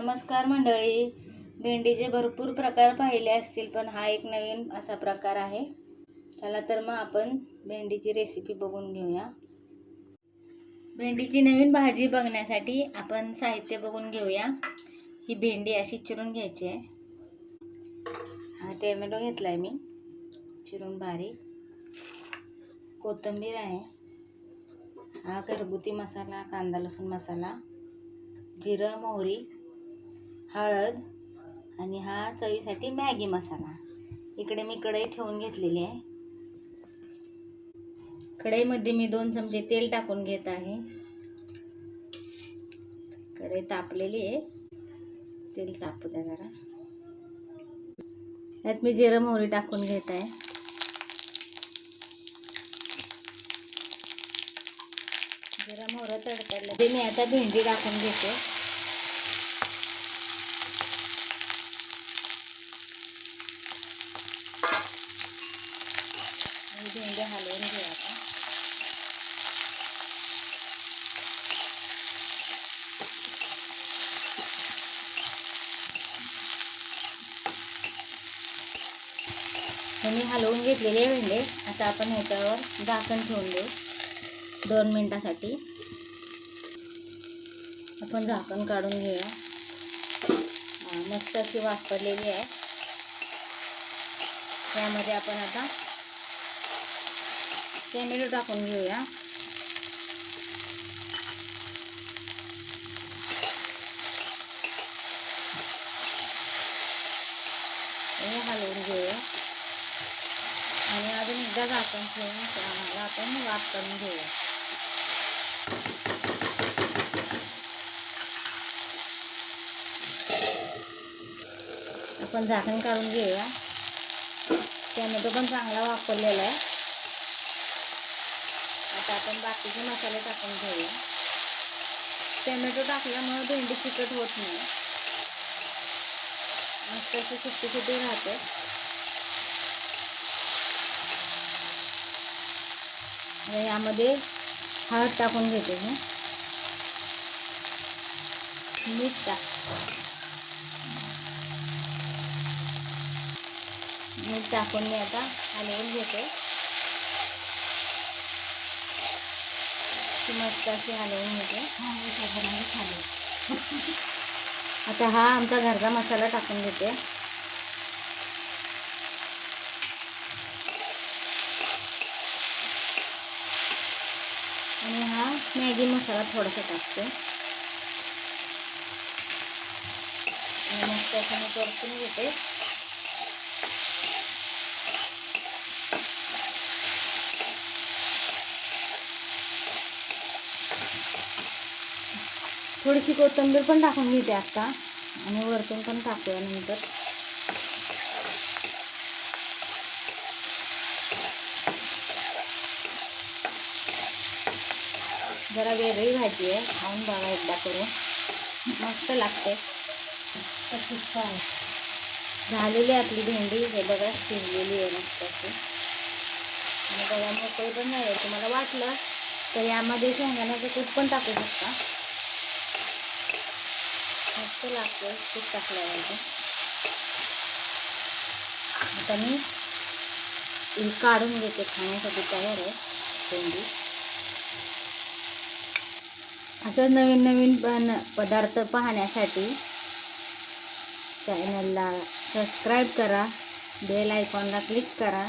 नमस्कार मंडळी. भेंडीचे भरपूर प्रकार पाहिले असतील पण हा एक नवीन असा प्रकार आहे. चला तर मग आपण भेंडीची रेसिपी बघून घेऊया. भेंडीची नवीन भाजी बघण्यासाठी आपण साहित्य बघून घेऊया. ही भेंडी अशी चिरून घ्यायची आहे. हा टॅमॅटो घेतला आहे मी. चिरून बारीक. कोथिंबीर आहे. हा घरगुती मसाला कांदा लसूण मसाला जिरं मोहरी हळद आणि हा चवीसाठी मॅगी मसाला. इकडे मी कढई ठेवून घेतलेली आहे. कढईमध्ये मी दोन चमचे तेल टाकून घेत आहे. कढई तापलेली आहे. तेल तापू द्या जरा. त्यात मी जिरं मोहरी टाकून घेत आहे. जिरा मोहरं तडतडलं. ते मी आता भेंडी टाकून घेते आणि भेंडी हलवून घेऊ आता हे मी हलवून घेतलेले आहे भेंडे. आता आपण ह्याच्यावर झाकण ठेवून देऊ. दोन मिनटासाठी. आपण झाकण काढून घेऊया. मस्त अशी वापरलेली आहे. त्यामध्ये आपण आता टॅमॅटो टाकून घेऊया हे हलवून घेऊया आणि अजून एकदा झाकण ठेवून आपण वाफ करून घेऊया आपण झाकण काढून घेऊया. टॅमॅटो पण चांगला वापरलेला आहे. आता आपण बाकीचे मसाले टाकून घेऊया. टॅमॅटो टाकल्यामुळे भेंडी चिकट होत नाही. मस्त अशी सुट्टी सुट्टी राहते. आणि यामध्ये हळद टाकून घेते मी. मीठ टाक. मीठ टाकून मी आता हलवून घेते. ती मस्त अशी हलवून घेते. आता हा आमचा घरचा मसाला टाकून घेते. आणि हा मॅगी मसाला थोडासा टाकते. आणि मस्त मी परतून घेते. थोडीशी कोथिंबीर पण टाकून घेते आता. आणि वरतून पण टाकूया नंतर. जरा वेगळी भाजी आहे. खाऊन बघा एकदा करून. मस्त लागते. झालेली आहे आपली भेंडी. हे बघा शिजलेली आहे मस्त अशी. आणि बघा मोकळी पण नाही आहे. तुम्हाला वाटलं तर यामध्ये शेंगदाण्याचं कूट पण टाकू शकता. मस्त लागते. कूट टाकल्यावर आता मी काढून घेते खाण्यासाठी तयार आहे. भेंडी. असं नवीन नवीन पण पदार्थ पाहण्यासाठी चॅनलला सबस्क्राईब करा बेल आयकॉनला क्लिक करा.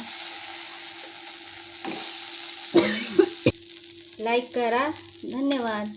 लाईक करा. धन्यवाद.